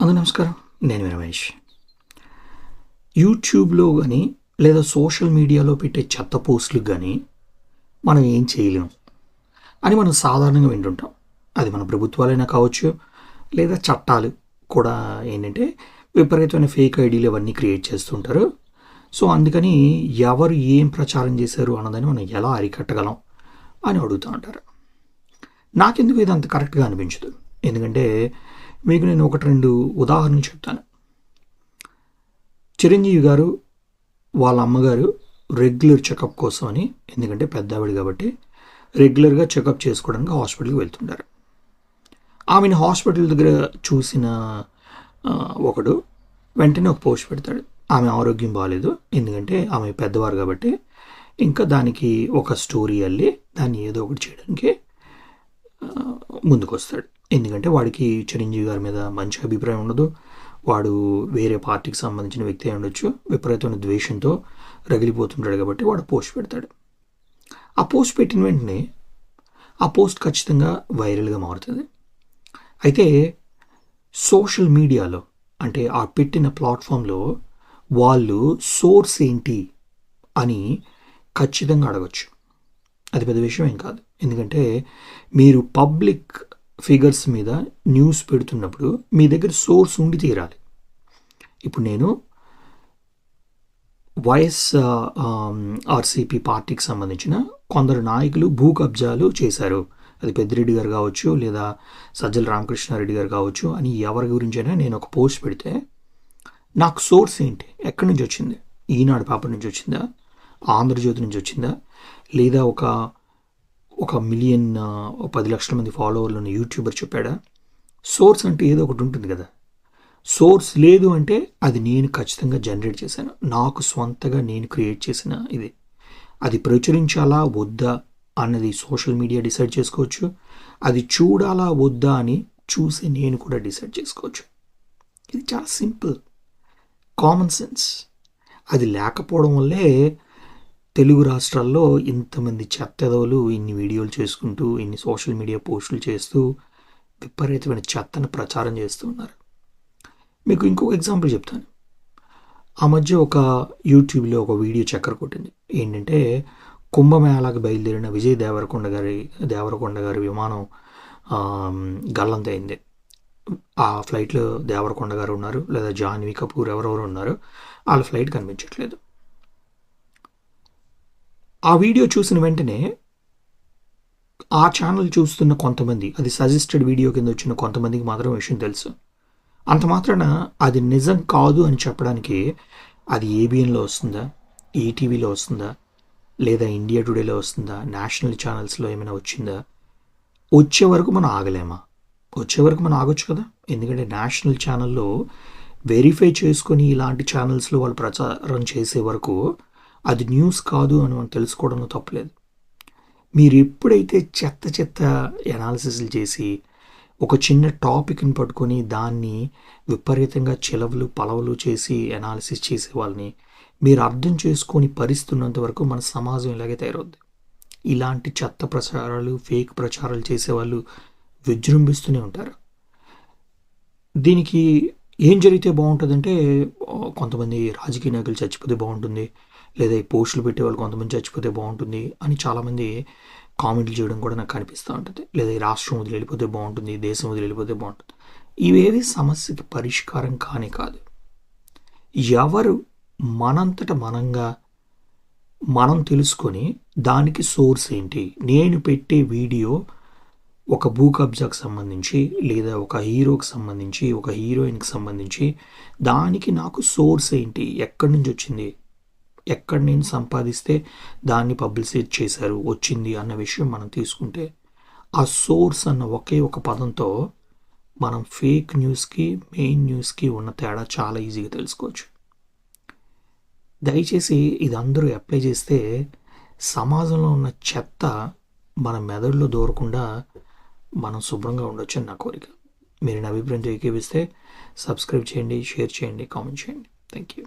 అందరూ నమస్కారం. నేను రమేష్. యూట్యూబ్లో కానీ లేదా సోషల్ మీడియాలో పెట్టే చెత్త పోస్టులకు కానీ మనం ఏం చేయలేం. అని మనం సాధారణంగా వింటుంటాం. అది మన ప్రభుత్వాలైనా కావచ్చు లేదా చట్టాలు కూడా ఏంటంటే విపరీతమైన ఫేక్ ఐడీలు అవన్నీ క్రియేట్ చేస్తుంటారు సో అందుకని ఎవరు ఏం ప్రచారం చేశారు అన్నదని మనం ఎలా అరికట్టగలం అని అడుగుతూ ఉంటారు. నాకెందుకు ఇది అంత కరెక్ట్గా అనిపించదు? ఎందుకంటే మీకు నేను ఒకటి రెండు ఉదాహరణలు చెప్తాను. చిరంజీవి గారు వాళ్ళ అమ్మగారు రెగ్యులర్ చెకప్ కోసం అని ఎందుకంటే పెద్దావిడ కాబట్టి రెగ్యులర్గా చెకప్ చేసుకోవడానికి హాస్పిటల్కి వెళ్తుంటారు. ఆమెను హాస్పిటల్ దగ్గర చూసిన ఒకడు వెంటనే ఒక పోస్ట్ పెడతాడు. ఆమె ఆరోగ్యం బాగాలేదు ఎందుకంటే ఆమె పెద్దవారు కాబట్టి ఇంకా దానికి ఒక స్టోరీ వెళ్ళి దాన్ని ఏదో ఒకటి చేయడానికి ముందుకు వస్తాడు ఎందుకంటే వాడికి చిరంజీవి గారి మీద మంచి అభిప్రాయం ఉండదు. వాడు వేరే పార్టీకి సంబంధించిన వ్యక్తి అయి ఉండొచ్చు. విపరీతమైన ద్వేషంతో రగిలిపోతుంటాడు కాబట్టి వాడు పోస్ట్ పెడతాడు. ఆ పోస్ట్ పెట్టిన వెంటనే ఆ పోస్ట్ ఖచ్చితంగా వైరల్గా మారుతుంది. అయితే సోషల్ మీడియాలో అంటే ఆ పెట్టిన ప్లాట్ఫామ్లో వాళ్ళు సోర్స్ ఏంటి అని ఖచ్చితంగా అడగచ్చు. అది పెద్ద విషయం ఏం కాదు. ఎందుకంటే మీరు పబ్లిక్ ఫిగర్స్ మీద న్యూస్ పెడుతున్నప్పుడు మీ దగ్గర సోర్స్ ఉండి తీరాలి. ఇప్పుడు నేను వైఎస్ ఆర్సీపీ uh, um, పార్టీకి సంబంధించిన కొందరు నాయకులు భూ కబ్జాలు చేశారు. అది పెద్దిరెడ్డి గారు కావచ్చు లేదా సజ్జల రామకృష్ణారెడ్డి గారు కావచ్చు అని ఎవరి గురించైనా నేను ఒక పోస్ట్ పెడితే నాకు సోర్స్ ఏంటి? ఎక్కడి నుంచి వచ్చింది? ఈనాడు పేపర్ నుంచి వచ్చిందా? ఆంధ్రజ్యోతి నుంచి వచ్చిందా? లేదా ఒక ఒక మిలియన్ పది లక్షల మంది ఫాలోవర్లు ఉన్న యూట్యూబర్ చెప్పాడా సోర్స్ అంటే ఏదో ఒకటి ఉంటుంది కదా. సోర్స్ లేదు అంటే అది నేను ఖచ్చితంగా జనరేట్ చేశాను. నాకు స్వంతగా నేను క్రియేట్ చేసిన ఇది. అది ప్రచురించాలా వద్దా అన్నది సోషల్ మీడియా డిసైడ్ చేసుకోవచ్చు. అది చూడాలా వద్దా అని చూసి నేను కూడా డిసైడ్ చేసుకోవచ్చు. ఇది చాలా సింపుల్. Common sense. అది లేకపోవడం వల్లే తెలుగు రాష్ట్రాల్లో ఇంతమంది చెత్తదవులు ఇన్ని వీడియోలు చేసుకుంటూ ఇన్ని సోషల్ మీడియా పోస్టులు చేస్తూ విపరీతమైన చెత్తను ప్రచారం చేస్తూ ఉన్నారు. మీకు ఇంకొక ఎగ్జాంపుల్ చెప్తాను. ఆ మధ్య ఒక యూట్యూబ్లో ఒక వీడియో చక్కర కొట్టింది. ఏంటంటే కుంభమేళాకి బయలుదేరిన విజయ్ దేవరకొండ గారి దేవరకొండ గారి విమానం గల్లంతైంది ఆ ఫ్లైట్లో దేవరకొండ గారు ఉన్నారు లేదా జాన్వి కపూర్ ఎవరెవరు ఉన్నారు వాళ్ళ ఫ్లైట్ కనిపించట్లేదు. ఆ వీడియో చూసిన వెంటనే ఆ ఛానల్ చూస్తున్న కొంతమంది అది సజెస్టెడ్ వీడియో కింద వచ్చిన కొంతమందికి మాత్రం విషయం తెలుసు. అంత మాత్రాన అది నిజం కాదు అని చెప్పడానికి అది ఏబిఎన్లో వస్తుందా? ఈటీవీలో వస్తుందా? లేదా ఇండియా టుడేలో వస్తుందా? నేషనల్ ఛానల్స్లో ఏమైనా వచ్చిందా? వచ్చే వరకు మనం ఆగలేమా? వచ్చే వరకు మనం ఆగొచ్చు కదా? ఎందుకంటే నేషనల్ ఛానల్లో వెరిఫై చేసుకొని ఇలాంటి ఛానల్స్లో వాళ్ళు ప్రచారం చేసే వరకు అది న్యూస్ కాదు అని మనం తెలుసుకోవడంలో తప్పలేదు. మీరు ఎప్పుడైతే చెత్త చెత్త ఎనాలిసిస్లు చేసి ఒక చిన్న టాపిక్ని పట్టుకొని దాన్ని విపరీతంగా చిలవలు పలవలు చేసి ఎనాలిసిస్ చేసే వాళ్ళని మీరు అర్థం చేసుకొని పరిస్థితున్నంత వరకు మన సమాజం ఇలాగే తయారవుద్ది. ఇలాంటి చెత్త ప్రచారాలు ఫేక్ ప్రచారాలు చేసేవాళ్ళు విజృంభిస్తూనే ఉంటారు. దీనికి ఏం జరిగితే బాగుంటుందంటే కొంతమంది రాజకీయ నాయకులు చచ్చిపోతే బాగుంటుంది. లేదా ఈ పోస్టులు పెట్టే వాళ్ళు కొంతమంది చచ్చిపోతే బాగుంటుంది అని చాలామంది కామెంట్లు చేయడం కూడా నాకు కనిపిస్తూ ఉంటుంది. లేదా ఈ రాష్ట్రం వదిలి వెళ్ళిపోతే బాగుంటుంది దేశం వదిలి వెళ్ళిపోతే బాగుంటుంది. ఇవేవి సమస్యకి పరిష్కారం కానే కాదు. ఎవరు మనంతట మనంగా మనం తెలుసుకొని దానికి సోర్స్ ఏంటి? నేను పెట్టే వీడియో ఒక భూ కబ్జాకు సంబంధించి లేదా ఒక హీరోకి సంబంధించి ఒక హీరోయిన్కి సంబంధించి దానికి నాకు సోర్స్ ఏంటి? ఎక్కడి నుంచి వచ్చింది? ఎక్కడ నేను సంపాదిస్తే దాన్ని పబ్లిసిటీ చేశారు వచ్చింది అన్న విషయం మనం తీసుకుంటే ఆ సోర్స్ అన్న ఒకే ఒక పదంతో మనం ఫేక్ న్యూస్కి మెయిన్ న్యూస్కి ఉన్న తేడా చాలా ఈజీగా తెలుసుకోవచ్చు. దయచేసి ఇది అందరూ అప్లై చేస్తే సమాజంలో ఉన్న చెత్త మన మెదడులో దూరకుండా మనం శుభ్రంగా ఉండొచ్చు అని నా కోరిక. మీరు నా అభిప్రాయంతో ఏకీవిస్తే సబ్స్క్రైబ్ చేయండి షేర్ చేయండి కామెంట్ చేయండి. Thank you